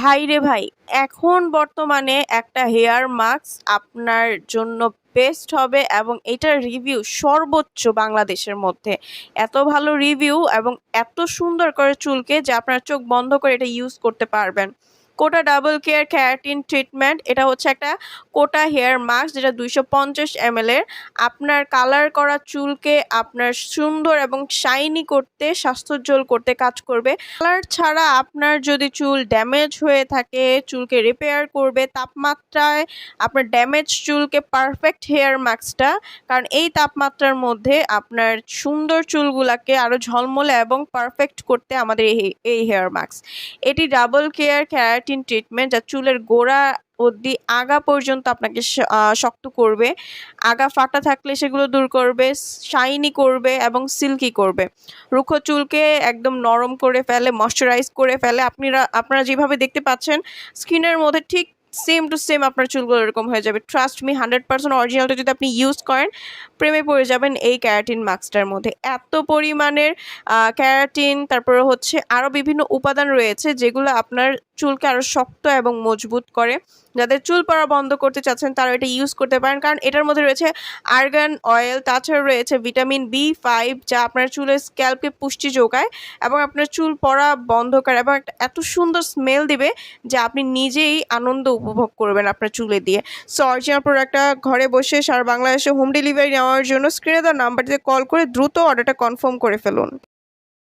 ভাই রে ভাই, এখন বর্তমানে একটা হেয়ার মাস্ক আপনার জন্য বেস্ট হবে এবং এটার রিভিউ সর্বোচ্চ বাংলাদেশের মধ্যে। এত ভালো রিভিউ এবং এত সুন্দর করে চুলকে যে আপনার চোখ বন্ধ করে এটা ইউজ করতে পারবেন। কোটা ডাবল কেয়ার ক্যারাটিন ট্রিটমেন্ট, এটা হচ্ছে একটা কোটা হেয়ার মাস্ক, যেটা দুইশো পঞ্চাশ এম এর। আপনার কালার করা চুলকে আপনার সুন্দর এবং শাইনি করতে, স্বাস্থ্যোজ্জ্বল করতে কাজ করবে। কালার ছাড়া আপনার যদি চুল ড্যামেজ হয়ে থাকে, চুলকে রিপেয়ার করবে, তাপমাত্রায় আপনার ড্যামেজ চুলকে পারফেক্ট হেয়ার মাস্কটা, কারণ এই তাপমাত্রার মধ্যে আপনার সুন্দর চুলগুলাকে আরও ঝলমলে এবং পারফেক্ট করতে আমাদের এই এই হেয়ার মাস্ক। এটি ডাবল কেয়ার ক্যারাটিন ট্রিটমেন্ট যা চুলের গোড়া অবধি আগা পর্যন্ত আপনাকে শক্ত করবে। আগা ফাটা থাকলে সেগুলো দূর করবে শাইনি করবে এবং সিল্কি করবে। রুক্ষ চুলকে একদম নরম করে ফেলে ময়শ্চারাইজ করে ফেলে। আপনারা আপনারা যেভাবে দেখতে পাচ্ছেন, স্কিনের মধ্যে ঠিক সেম টু সেম আপনার চুলগুলো এরকম হয়ে যাবে। ট্রাস্ট মি হান্ড্রেড পার্সেন্ট অরিজিনালটা যদি আপনি ইউজ করেন, প্রেমে পড়ে যাবেন এই ক্যারাটিন মাস্কটার মধ্যে। এত পরিমাণের ক্যারাটিন, তারপরে হচ্ছে আরও বিভিন্ন উপাদান রয়েছে যেগুলো আপনার চুলকে আরও শক্ত এবং মজবুত করে। যাদের চুল পড়া বন্ধ করতে চাচ্ছেন, তারা এটা ইউজ করতে পারেন। কারণ এটার মধ্যে রয়েছে আর্গান অয়েল তাছাড়া রয়েছে ভিটামিন বি ফাইভ যা আপনার চুলের স্ক্যাল্পকে পুষ্টি যোগায় এবং আপনার চুল পড়া বন্ধ করে এবং একটা এত সুন্দর স্মেল দিবে যে আপনি নিজেই আনন্দ উপভোগ করবেন আপনার চুলে দিয়ে। সো অরিজিনাল প্রোডাক্টটা ঘরে বসে সারা বাংলাদেশে হোম ডেলিভারি নেওয়ার জন্য স্ক্রিনে দেওয়া নাম্বারটিতে কল করে দ্রুত অর্ডারটা কনফার্ম করে ফেলুন।